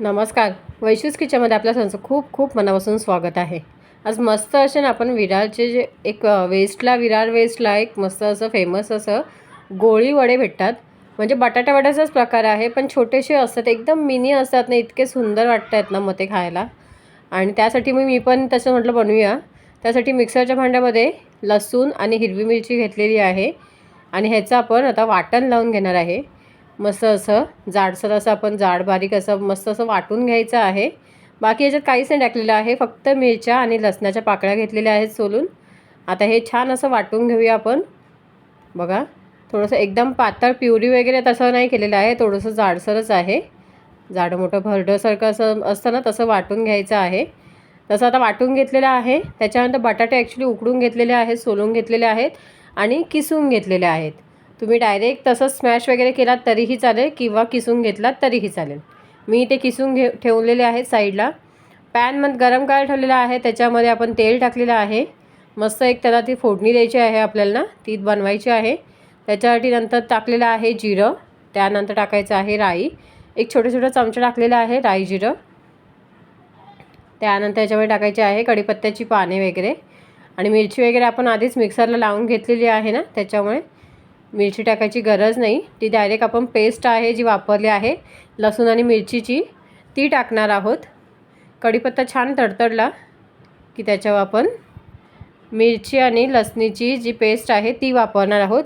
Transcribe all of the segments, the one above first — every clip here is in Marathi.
नमस्कार. वैशूस किचनमध्ये आपल्या संचं खूप खूप मनापासून स्वागत आहे. आज मस्त असे ना आपण विरारचे जे एक वेस्टला विरार वेस्टला एक मस्त असं फेमस असं गोळी वडे भेटतात. म्हणजे बटाटा वड्याचाच प्रकार आहे पण छोटेसे असतात एकदम मिनी असतात ना इतके सुंदर वाटत आहेत ना मग ते खायला. आणि त्यासाठी मी मी पण तसं म्हटलं बनवूया. त्यासाठी मिक्सरच्या भांड्यामध्ये लसूण आणि हिरवी मिरची घेतलेली आहे. आणि ह्याचं आपण आता वाटण लावून घेणार आहे. मस्त असं जाडसर असं आपण जाड बारीक असं मस्त असं वाटून घ्यायचं आहे. बाकी याच्यात काहीच नाही टाकलेलं आहे फक्त मिरच्या आणि लसणाच्या पाकळ्या घेतलेल्या आहेत सोलून. आता हे छान असं वाटून घेऊया आपण. बघा थोडंसं एकदम पातळ प्युरी वगैरे तसं नाही केलेलं आहे थोडंसं जाडसरच आहे. जाडं मोठं भरडंसारखं असं असतं ना तसं वाटून घ्यायचं आहे. तसं आता वाटून घेतलेलं आहे त्याच्यानंतर बटाटे ॲक्च्युली उकडून घेतलेले आहेत सोलून घेतलेले आहेत आणि किसून घेतलेले आहेत. तुम्ही डायरेक्ट तसंच स्मॅश वगैरे केलात तरीही चालेल किंवा किसून घेतलात तरीही चालेल. मी ते किसून घे ठेवलेले आहेत साईडला पॅनमध्ये गरम करायला ठेवलेलं आहे त्याच्यामध्ये आपण तेल टाकलेलं आहे. मस्त एक त्याला ती फोडणी द्यायची आहे आपल्याला ना ती बनवायची आहे. त्याच्यासाठी नंतर टाकलेलं आहे जिरं त्यानंतर टाकायचं आहे राई. एक छोटं छोटं चमचा टाकलेला आहे राई जिरं. त्यानंतर याच्यामध्ये टाकायचे आहे कढीपत्त्याची पाने वगैरे. आणि मिरची वगैरे आपण आधीच मिक्सरला लावून घेतलेली आहे ना त्याच्यामुळे मिरची टाकायची गरज नाही. ती डायरेक्ट आपण पेस्ट आहे जी वापरली आहे लसूण आणि मिरचीची ती टाकणार आहोत. कढीपत्ता छान तडतडला की त्याच्यावर आपण मिरची आणि लसणीची जी पेस्ट आहे ती वापरणार आहोत.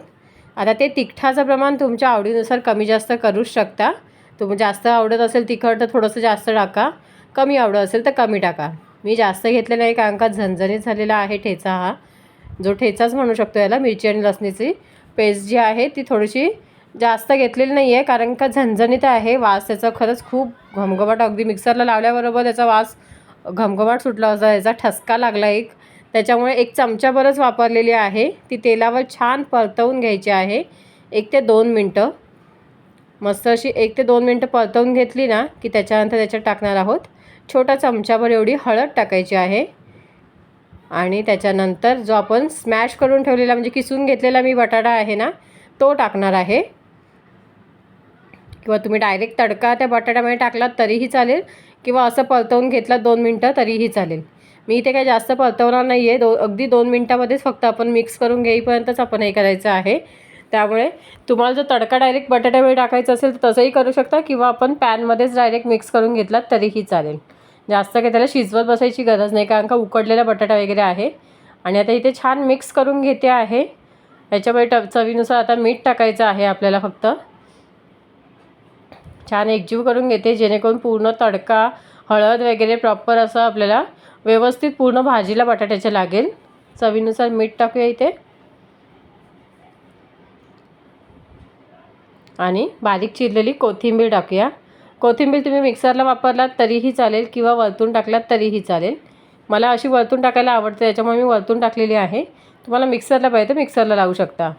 आता ते तिखटाचं प्रमाण तुमच्या आवडीनुसार कमी जास्त करूच शकता. तुम्ही जास्त आवडत असेल तिखट तर थोडंसं जास्त टाका. कमी आवडत असेल तर कमी टाका. मी जास्त घेतलेलं नाही कारण का झणझणीत झालेला आहे ठेचा हा. जो ठेचाच म्हणू शकतो याला मिरची आणि लसणीची. पेस्ट जी आहे ती थोडीशी जास्त घेतलेली नाही आहे कारण का झणझणीत आहे वास त्याचा खरंच खूप घमघमाट अगदी मिक्सरला लावल्याबरोबर त्याचा वास घमघमाट सुटला होता याचा ठसका लागला एक. त्याच्यामुळे एक चमच्याभरच वापरलेली आहे. ती तेलावर छान परतवून घ्यायची आहे. एक ते दोन मिनटं. मस्त अशी एक ते दोन मिनटं परतवून घेतली ना की त्याच्यानंतर त्याच्यात टाकणार आहोत. छोटा चमचाभर एवढी हळद टाकायची आहे. आणि त्याच्यानंतर जो आपण स्मॅश करून ठेवलेला म्हणजे किसून घेतलेला मी बटाटा आहे ना तो टाकणार आहे. किंवा तुम्ही डायरेक्ट तडका त्या बटाट्यामध्ये टाकलात तरीही चालेल किंवा असं परतवून घेतलात दोन मिनटं तरीही चालेल. मी इथे काही जास्त परतवणार नाही आहे दो अगदी दोन मिनटामध्येच फक्त आपण मिक्स करून घेईपर्यंतच आपण हे करायचं आहे. त्यामुळे तुम्हाला जर तडका डायरेक्ट बटाट्यामध्ये टाकायचा असेल तर तसंही करू शकता किंवा आपण पॅनमध्येच डायरेक्ट मिक्स करून घेतलात तरीही चालेल. जास्त काही त्याला शिजवत बसायची गरज नाही कारण का उकडलेला बटाटा वगैरे आहे. आणि आता इथे छान मिक्स करून घेते आहे. याच्यामुळे ट चवीनुसार आता मीठ टाकायचं आहे आपल्याला फक्त. छान एकजीव करून घेते जेणेकरून पूर्ण तडका हळद वगैरे प्रॉपर असं आपल्याला व्यवस्थित पूर्ण भाजीला बटाट्याचं लागेल. चवीनुसार मीठ टाकूया इथे. आणि बारीक चिरलेली कोथिंबीर टाकूया. कोथिंबीर तुम्ही मिक्सरला वापरलात तरीही चालेल किंवा वरतून टाकलात तरीही चालेल. मला अशी वरतून टाकायला आवडते त्याच्यामुळे मी वरतून टाकलेली आहे. तुम्हाला मिक्सरला पाहिजे तर मिक्सरला लावू शकता.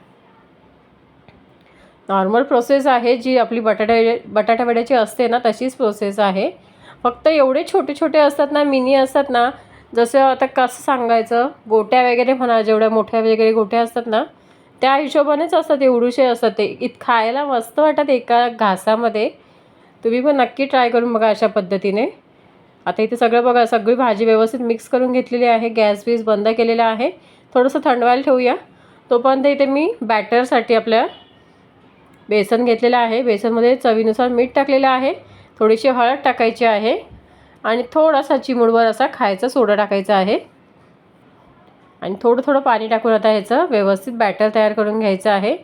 नॉर्मल प्रोसेस आहे जी आपली बटाटा बटाटा वड्याची असते ना तशीच प्रोसेस आहे. फक्त एवढे छोटे छोटे असतात ना मिनी असतात ना जसं आता कसं सांगायचं गोट्या वगैरे म्हणा जेवढ्या मोठ्या वगैरे गोट्या असतात ना त्या हिशोबानेच असतात एवढूशे असतात ते. इत खायला मस्त वाटतात एका घासामध्ये. तुम्ही पण नक्की ट्राय करून बघा अशा पद्धतीने. आता इथे सगळं बघा सगळी भाजी व्यवस्थित मिक्स करून घेतलेली आहे. गॅस बीस बंद केलेला आहे. थोडंसं थंडवायला ठेवूया. तोपर्यंत इथे मी बॅटरसाठी आपल्या बेसन घेतलेलं आहे. बेसनमध्ये चवीनुसार मीठ टाकलेलं आहे. थोडीशी हळद टाकायची आहे. आणि थोडासा चिमुडवर असा खायचा सोडा टाकायचा आहे. आणि थोडं थोडं पाणी टाकून आता ह्याचं व्यवस्थित बॅटर तयार करून घ्यायचं आहे.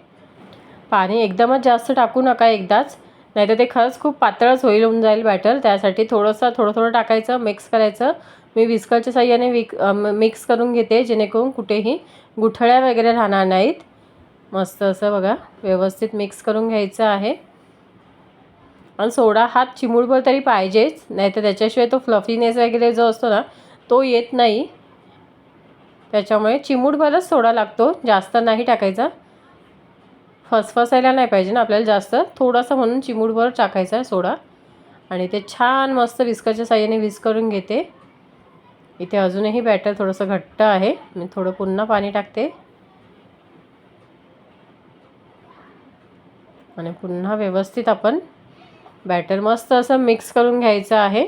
पाणी एकदमच जास्त टाकू नका एकदाच. नाहीतर ते खरंच खूप पातळच होईल होऊन जाईल बॅटर त्यासाठी थोडंसं थोडं थोडं टाकायचं मिक्स करायचं. मी विस्करच्या साह्याने विक मिक्स करून घेते जेणेकरून कुठेही गुठळ्या वगैरे राहणार नाहीत. मस्त असं बघा व्यवस्थित मिक्स करून घ्यायचं आहे. आणि सोडा हात चिमूडभर तरी पाहिजेच. नाहीतर त्याच्याशिवाय तो फ्लफीनेस वगैरे जो असतो ना तो येत नाही. त्याच्यामुळे चिमूडभरच सोडा लागतो. जास्त नाही टाकायचा. फसफसायला नाही पाहिजे ना आपल्याला जास्त. थोडासा म्हणून चिमूडभर टाकायचा आहे सोडा. आणि ते छान मस्त विस्करच्या साह्याने विस्क करून घेते. इथे अजूनही बॅटर थोडंसं घट्ट आहे. मी थोडं पुन्हा पाणी टाकते. आणि पुन्हा व्यवस्थित आपण बॅटर मस्त असं मिक्स करून घ्यायचं आहे.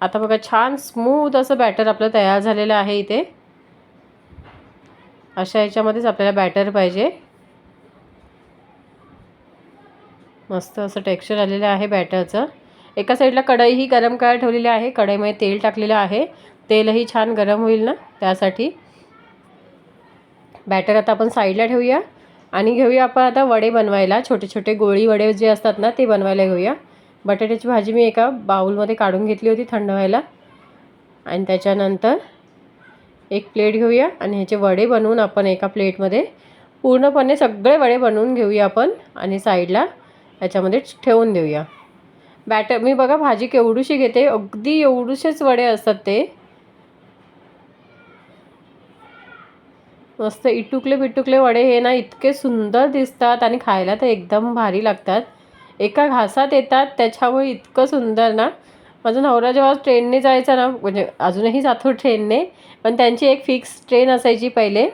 आता बघा छान स्मूथ असं बॅटर आपलं तयार झालेलं आहे इथे. अशा याच्यामध्येच आपल्याला बॅटर पाहिजे. मस्त असं टेक्स्चर आलेलं आहे बॅटरचं एका साईडला कढईही गरम करायला ठेवलेली आहे. कढईमध्ये तेल टाकलेलं आहे. तेलही छान गरम होईल ना त्यासाठी. बॅटर आता आपण साईडला ठेवूया. आणि घेऊया आपण आता वडे बनवायला. छोटे छोटे गोळी वडे जे असतात ना ते बनवायला घेऊया. बटाट्याची भाजी मी एका बाऊलमध्ये काढून घेतली होती थंड व्हायला. आणि त्याच्यानंतर एक प्लेट घेऊया आणि ह्याचे वडे बनवून आपण एका प्लेटमध्ये पूर्णपणे सगळे वडे बनवून घेऊया आपण. आणि साईडला याच्यामध्ये ठेवून देऊया. बॅटर मी बघा भाजी केवढीशी घेते. अगदी एवढूशेच वडे असतात ते. मस्त इटुकले बिटुकले वडे हे ना इतके सुंदर दिसतात आणि खायला तर एकदम भारी लागतात. एका घासात येतात त्याच्यामुळे इतकं सुंदर ना. माझा नवरा जेव्हा ट्रेनने जायचा ना म्हणजे अजूनही जातो ट्रेनने पण त्यांची एक फिक्स ट्रेन असायची पहिले.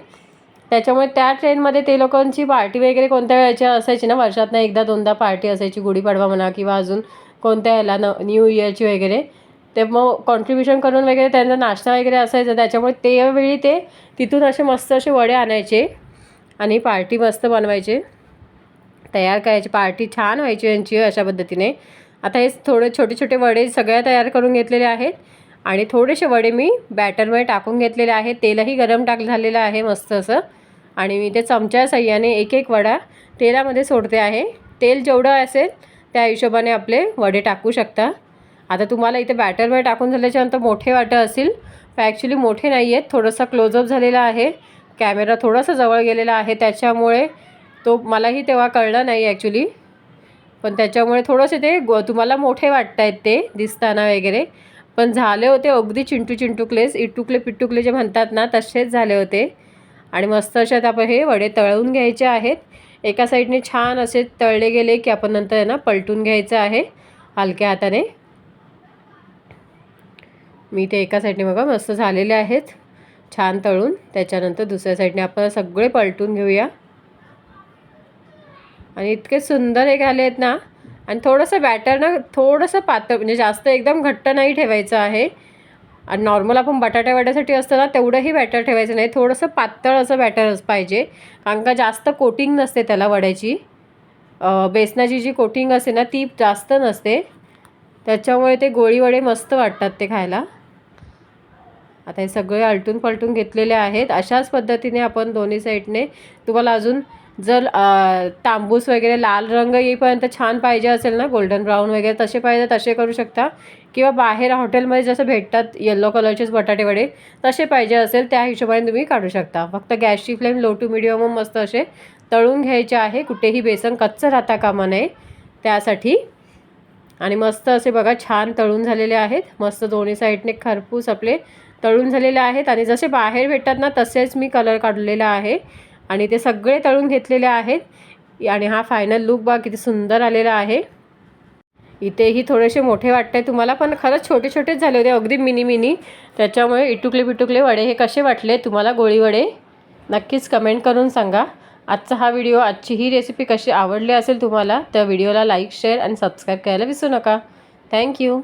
त्याच्यामुळे त्या ट्रेनमध्ये ते लोकांची पार्टी वगैरे कोणत्या वेळेच्या असायची ना? वर्षातनं एकदा दोनदा पार्टी असायची गुढीपाडवा म्हणा किंवा अजून कोणत्या याला न न्यू इयरची वगैरे. ते मग कॉन्ट्रीब्युशन करून वगैरे त्यांचा नाश्ता वगैरे असायचा. त्याच्यामुळे त्यावेळी ते तिथून असे मस्त असे वडे आणायचे आणि पार्टी मस्त बनवायचे. तयार करायची. पार्टी छान व्हायची यांची अशा पद्धतीने. आता हे थोडे छोटे छोटे वडे सगळ्या तयार करून घेतलेले आहेत. आणि थोडेसे वडे मी बॅटरमध्ये टाकून घेतलेले आहेत. तेलही गरम टाक झालेलं आहे मस्त असं. आणि मी ते चमच्या सह्याने एक एक वडा तेलामध्ये सोडते आहे. तेल जेवढं असेल त्या हिशोबाने आपले वडे टाकू शकता. आता तुम्हाला इथे बॅटरमध्ये टाकून झाल्याच्यानंतर मोठे वाटं असेल पण ॲक्च्युली मोठे नाही आहेत. थोडंसं क्लोजअप झालेला आहे. कॅमेरा थोडासा जवळ गेलेला आहे. त्याच्यामुळे तो मलाही तेव्हा कळलं नाही ॲक्च्युली पण त्याच्यामुळे थोडंसे ते गो तुम्हाला मोठे वाटत आहेत ते दिसताना वगैरे. पण झाले होते अगदी चिंटू चिंटुकलेस इटुकले पिटुकले जे म्हणतात ना तसेच झाले होते. आणि मस्त अशात आपण हे वडे तळून घ्यायचे आहेत. एका साईडने छान असे तळले गेले की आपण नंतर ना पलटून घ्यायचं आहे हलक्या हाताने. मी ते एका साईडने बघा मस्त झालेले आहेत. छान तळून. त्याच्यानंतर दुसऱ्या साईडने आपण सगळे पलटून घेऊया. आणि इतके सुंदर हे झाले आहेत ना. आणि थोडंसं बॅटर ना थोडंसं पातळ म्हणजे जास्त एकदम घट्ट नाही ठेवायचं आहे. आणि नॉर्मल आपण बटाट्या वड्यासाठी असतं ना तेवढंही बॅटर ठेवायचं नाही. थोडंसं पातळ असं बॅटर पाहिजे. कारण का जास्त कोटिंग नसते त्याला वड्याची. बेसनाची जी कोटिंग असते ना ती जास्त नसते. त्याच्यामुळे ते गोळीवडे मस्त वाटतात ते खायला. आता हे सगळे आलटून पलटून घेतलेले आहेत. अशाच पद्धतीने आपण दोन्ही साईडने तुम्हाला अजून जर तांबूस वगैरे लाल रंग येईपर्यंत छान पाहिजे असेल ना गोल्डन ब्राऊन वगैरे तसे पाहिजे तसे करू शकता. किंवा बाहेर हॉटेलमध्ये जसं भेटतात येल्लो कलरचेच बटाटे वडे तसे पाहिजे असेल त्या हिशोबाने तुम्ही काढू शकता. फक्त गॅसची फ्लेम लो टू मिडियम मस्त असे तळून घ्यायचे आहे. कुठेही बेसन कच्चं राहता कामा नये त्यासाठी. आणि मस्त असे बघा छान तळून झालेले आहेत. मस्त दोन्ही साईडने खरपूस आपले तळून झालेले आहेत. आणि जसे बाहेर भेटतात ना तसेच मी कलर काढलेला आहे. आणि ते सगळे तळून घेतलेले आहेत. आणि हा फायनल लुक बा किती सुंदर आलेला आहे. इथेही थोडेसे मोठे वाटते तुम्हाला पण खरंच छोटे छोटेच झाले होते अगदी मिनी मिनी त्याच्यामुळे इटुकले बिटुकले वडे हे कसे वाटले तुम्हाला गोळीवडे नक्कीच कमेंट करून सांगा. आजचा हा व्हिडिओ आजची ही रेसिपी कशी आवडली असेल तुम्हाला तर व्हिडिओला लाईक शेअर आणि सबस्क्राईब करायला विसरू नका. थँक्यू